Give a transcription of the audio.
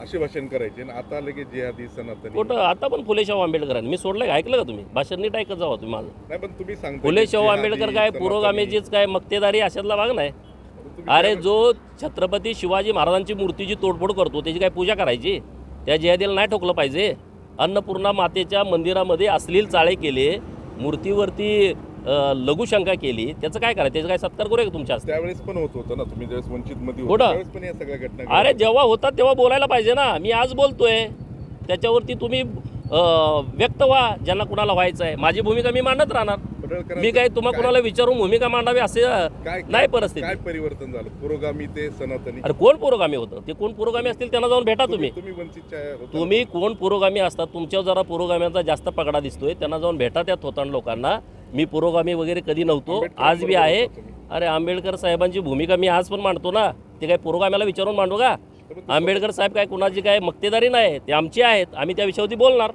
असे भाषण करायचे आणि आता लगेच जिहादी सनातनी. कुठं? आता पण फुले शाहू आंबेडकरांनी. मी सोडलं का? ऐकलं का तुम्ही? भाषण नीट ऐकत जावा तुम्ही माझं. नाही पण तुम्ही सांगता फुले की शाहू जिहादी, आंबेडकर काय? सनातनी, पुरोगामीचीच काय? मक्तेदारी अशातला भाग नाही. तुम्ही अरे काय- जो छत्रपती शिवाजी महाराजांची मूर्तीची तोडफोड करतो त्याची काय पूजा करायची? त्या जिहादीला नाही ठोकलं पाहिजे. अन्नपूर्णा मातेच्या मंदिरामध्ये अश्लील चाळे केले. मूर्तीवरती लघुशंका केली त्याचं काय करायचं? त्याचा काय सत्कार करूया का तुमच्या हस्ते? त्यावेळेस पण होत होतं ना तुम्ही ज्यावेळेस वंचित मध्ये होते कुठं? त्यावेळेस पण या सगळ्या घटना अरे जेव्हा होतात तेव्हा बोलायला पाहिजे ना. मी आज बोलतोय. त्याच्यावरती तुम्ही अ, व्यक्त व्हा ज्यांना कुणाला व्हायचं आहे माझी भूमिका मी मांडत राहणार. पडळकरांचं मी काय तुम्हा काय- कुणाला विचारून भूमिका मांडावी असे काय नाही परिस्थिती. काय परिवर्तन झालं? पुरोगामी ते सनातनी. अरे कोण पुरोगामी होतं? ते कोण पुरोगामी असतील त्यांना जाऊन भेटा तुम्ही. तुम्ही वंचितच्या होता. तुम्ही कोण पुरोगामी असतात? तुमच्यावर जरा पुरोगाम्यांचा जास्त पगडा दिसतोय. त्यांना जाऊन भेटा त्या थोतांड लोकांना. मी पुरोगामी वगैरे कधी नव्हतो आज बी आहे. अरे आंबेडकर साहेबांची भूमिका मी आज पण मांडतो ना. ते काय पुरोगाम्याला विचारून मांडू का? आंबेडकर साहेब काय कुणाची काय मक्तेदारी नाही. ते आमची आहेत. आम्ही त्या विषयावरती बोलणार.